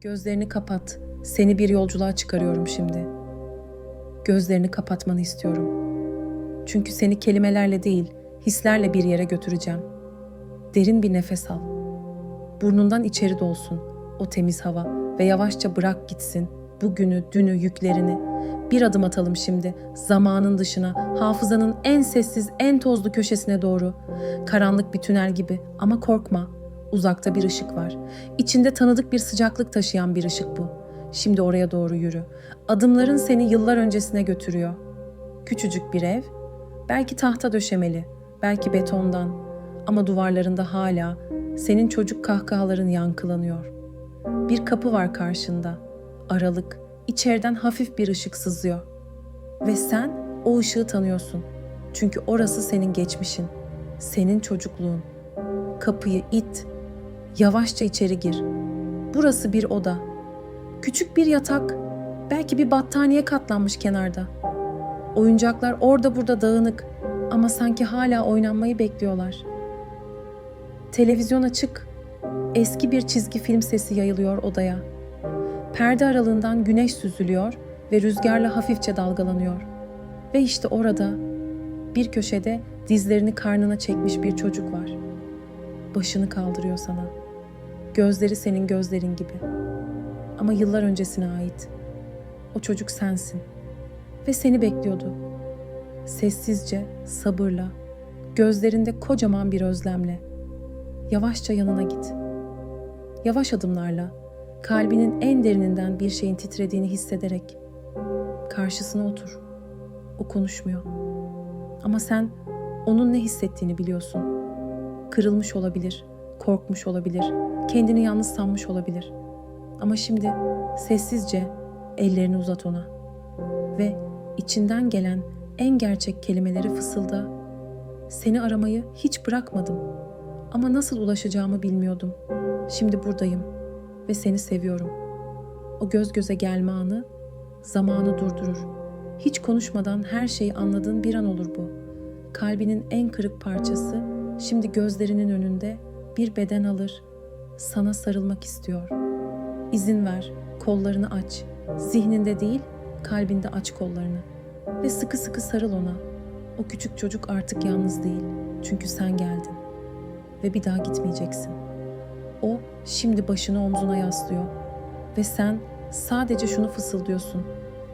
Gözlerini kapat. Seni bir yolculuğa çıkarıyorum şimdi. Gözlerini kapatmanı istiyorum. Çünkü seni kelimelerle değil, hislerle bir yere götüreceğim. Derin bir nefes al. Burnundan içeri dolsun o temiz hava ve yavaşça bırak gitsin bugünü, dünü, yüklerini. Bir adım atalım şimdi zamanın dışına, hafızanın en sessiz, en tozlu köşesine doğru. Karanlık bir tünel gibi ama korkma. Uzakta bir ışık var. İçinde tanıdık bir sıcaklık taşıyan bir ışık bu. Şimdi oraya doğru yürü. Adımların seni yıllar öncesine götürüyor. Küçücük bir ev, belki tahta döşemeli, belki betondan ama duvarlarında hala senin çocuk kahkahaların yankılanıyor. Bir kapı var karşında. Aralık, içeriden hafif bir ışık sızıyor. Ve sen o ışığı tanıyorsun. Çünkü orası senin geçmişin, senin çocukluğun. Kapıyı it, yavaşça içeri gir. Burası bir oda. Küçük bir yatak, belki bir battaniye katlanmış kenarda. Oyuncaklar orada burada dağınık ama sanki hala oynanmayı bekliyorlar. Televizyon açık. Eski bir çizgi film sesi yayılıyor odaya. Perde aralığından güneş süzülüyor ve rüzgarla hafifçe dalgalanıyor. Ve işte orada bir köşede dizlerini karnına çekmiş bir çocuk var. Başını kaldırıyor sana. Gözleri senin gözlerin gibi. Ama yıllar öncesine ait. O çocuk sensin. Ve seni bekliyordu. Sessizce, sabırla, gözlerinde kocaman bir özlemle. Yavaşça yanına git. Yavaş adımlarla, kalbinin en derininden bir şeyin titrediğini hissederek karşısına otur. O konuşmuyor. Ama sen onun ne hissettiğini biliyorsun. Kırılmış olabilir, korkmuş olabilir, kendini yalnız sanmış olabilir. Ama şimdi sessizce ellerini uzat ona ve içinden gelen en gerçek kelimeleri fısılda. Seni aramayı hiç bırakmadım ama nasıl ulaşacağımı bilmiyordum. Şimdi buradayım ve seni seviyorum. O göz göze gelme anı zamanı durdurur. Hiç konuşmadan her şeyi anladığın bir an olur bu. Kalbinin en kırık parçası şimdi gözlerinin önünde bir beden alır. Sana sarılmak istiyor. İzin ver, kollarını aç. Zihninde değil, kalbinde aç kollarını. Ve sıkı sıkı sarıl ona. O küçük çocuk artık yalnız değil. Çünkü sen geldin. Ve bir daha gitmeyeceksin. O şimdi başını omzuna yaslıyor. Ve sen sadece şunu fısıldıyorsun.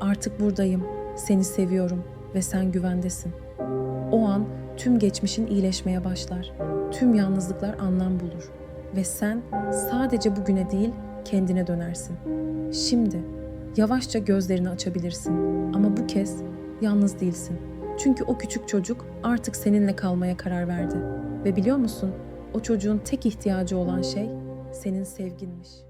Artık buradayım, seni seviyorum ve sen güvendesin. O an tüm geçmişin iyileşmeye başlar. Tüm yalnızlıklar anlam bulur. Ve sen sadece bugüne değil kendine dönersin. Şimdi yavaşça gözlerini açabilirsin. Ama bu kez yalnız değilsin. Çünkü o küçük çocuk artık seninle kalmaya karar verdi. Ve biliyor musun? O çocuğun tek ihtiyacı olan şey senin sevginmiş.